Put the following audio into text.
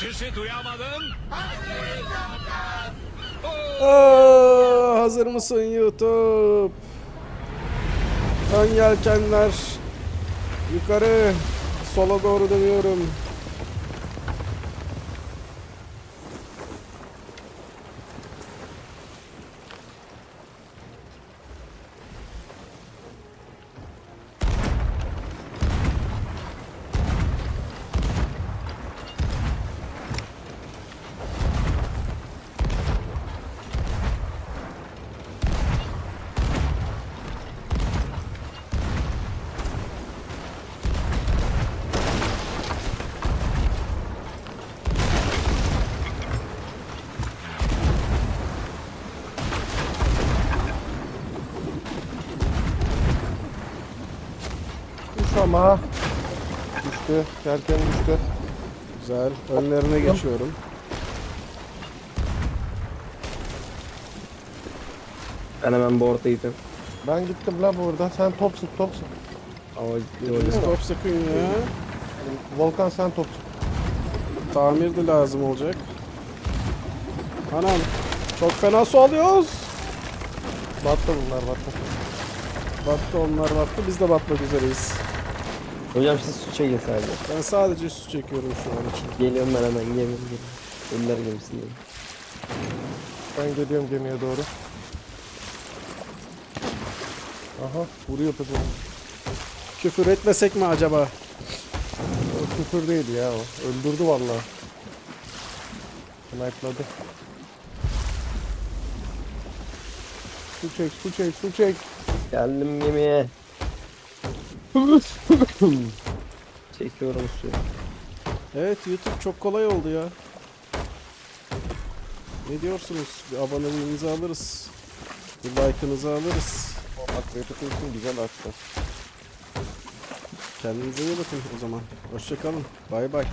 Sizi duyamadım. Aa, hazır mısın YouTube? Ön yelkenler yukarı sola doğru dönüyorum. Ama. Düştü. Yelken düştü. Güzel. Önlerine geçiyorum. Ben hemen board'daydım. Ben gittim la burada. Sen top sık top sık. Ama Biz top sıkın ya. Volkan sen top sık. Tamir de lazım olacak. Anam. Çok fena su alıyoruz. Battı bunlar battı. Battı onlar battı. Biz de batmak üzereyiz. Hocam siz su çekin sadece. Ben sadece su çekiyorum şu an için. Geliyorum ben hemen geliyorum. geliyorum. Ölüler gemisindeyim. Ben geliyorum gemiye doğru. Aha vuruyor pepeğim. Küfür etmesek mi acaba? O küfür değil ya o. Öldürdü vallahi. Snipe'ladı. Su çek su çek su çek. Geldim gemiye. Çekiyorum suyu. Evet YouTube çok kolay oldu ya. Ne diyorsunuz? Bir aboneliğinizi alırız. Bir like'ınızı alırız. Bak repetition güzel açtı. Kendinize iyi bakın o zaman. Hoşçakalın. Bay bay.